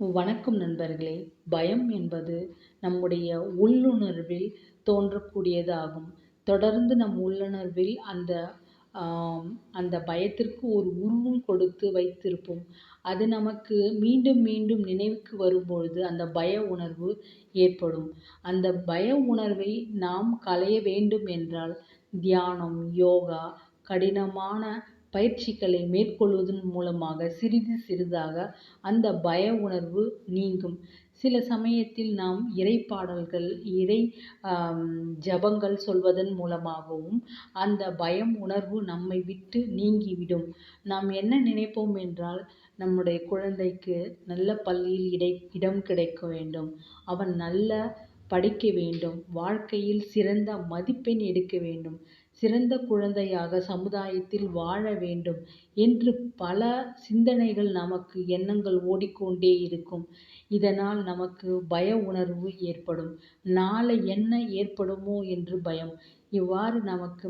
வணக்கம் நண்பர்களே. பயம் என்பது நம்முடைய உள்ளுணர்வில் தோன்றக்கூடியதாகும். தொடர்ந்து நம் உள்ளுணர்வில் அந்த அந்த பயத்திற்கு ஒரு உருவம் கொடுத்து வைத்திருப்போம். அது நமக்கு மீண்டும் மீண்டும் நினைவுக்கு வரும்பொழுது அந்த பய உணர்வு ஏற்படும். அந்த பய உணர்வை நாம் களைய வேண்டும் என்றால் தியானம் யோகா கடினமான பயிற்சிகளை மேற்கொள்வதன் மூலமாக சிறிது சிறிதாக அந்த பய உணர்வு நீங்கும். சில சமயத்தில் நாம் இறை பாடல்கள் இறை ஜபங்கள் சொல்வதன் மூலமாகவும் அந்த பயம் உணர்வு நம்மை விட்டு நீங்கிவிடும். நாம் என்ன நினைப்போம் என்றால் நம்முடைய குழந்தைக்கு நல்ல பள்ளியில் இடை இடம் கிடைக்க வேண்டும். அவன் நல்ல படிக்க வேண்டும். வாழ்க்கையில் சிறந்த மதிப்பெண் எடுக்க வேண்டும். சிறந்த குழந்தையாக சமுதாயத்தில் வாழ வேண்டும் என்று பல சிந்தனைகள் நமக்கு எண்ணங்கள் ஓடிக்கொண்டே இருக்கும். இதனால் நமக்கு பய உணர்வு ஏற்படும். நாளை என்ன ஏற்படுமோ என்று பயம். இவ்வாறு நமக்கு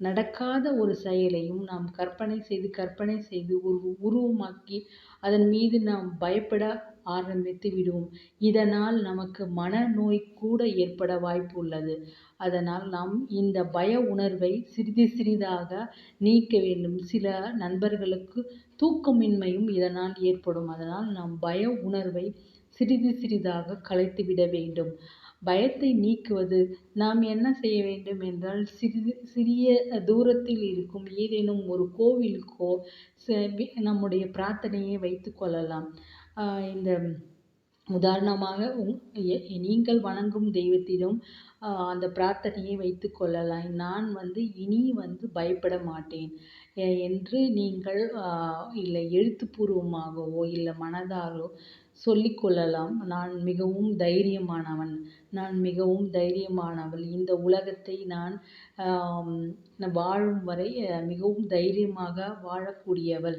நடக்காத ஒரு செயலையும் நாம் கற்பனை செய்து கற்பனை செய்து ஒரு உருவமாக்கி அதன் மீது நாம் பயப்பட ஆரம்பித்து விடுவோம். இதனால் நமக்கு மனநோய் கூட ஏற்பட வாய்ப்பு உள்ளது. அதனால் நாம் இந்த பய உணர்வை சிறிது சிறிதாக நீக்க வேண்டும். சில நண்பர்களுக்கு தூக்கமின்மையும் இதனால் ஏற்படும். அதனால் நாம் பய உணர்வை சிறிது சிறிதாக கலைத்து விட வேண்டும். பயத்தை நீக்குவது நாம் என்ன செய்ய வேண்டும் என்றால் சிறிது சிறிய தூரத்தில் இருக்கும் ஏதேனும் ஒரு கோவிலுக்கோ நம்முடைய பிரார்த்தனையை வைத்து கொள்ளலாம். இந்த உதாரணமாக நீங்கள் வணங்கும் தெய்வத்திடம் அந்த பிரார்த்தனையை வைத்து கொள்ளலாம். நான் வந்து இனி வந்து பயப்பட மாட்டேன். என்று நீங்கள் இல்லை எழுத்துப்பூர்வமாகவோ இல்லை மனதாலோ சொல்லிக்கொள்ளலாம் நான் மிகவும் தைரியமானவன். நான் மிகவும் தைரியமானவள். இந்த உலகத்தை நான் வாழும் வரை மிகவும் தைரியமாக வாழக்கூடியவள்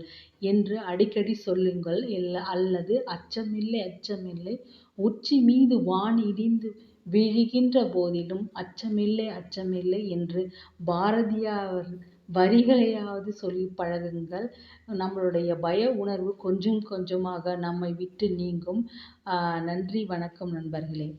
என்று அடிக்கடி சொல்லுங்கள். அல்லது அச்சமில்லை அச்சமில்லை. உச்சி மீது வான் இடிந்து விழுகின்ற போதிலும் அச்சமில்லை அச்சமில்லை என்று பாரதியார் வரிகளையாவது சொல்லி பழகுங்கள். நம்மளுடைய பய உணர்வு கொஞ்சம் கொஞ்சமாக நம்மை விட்டு நீங்கும். நன்றி வணக்கம் நண்பர்களே.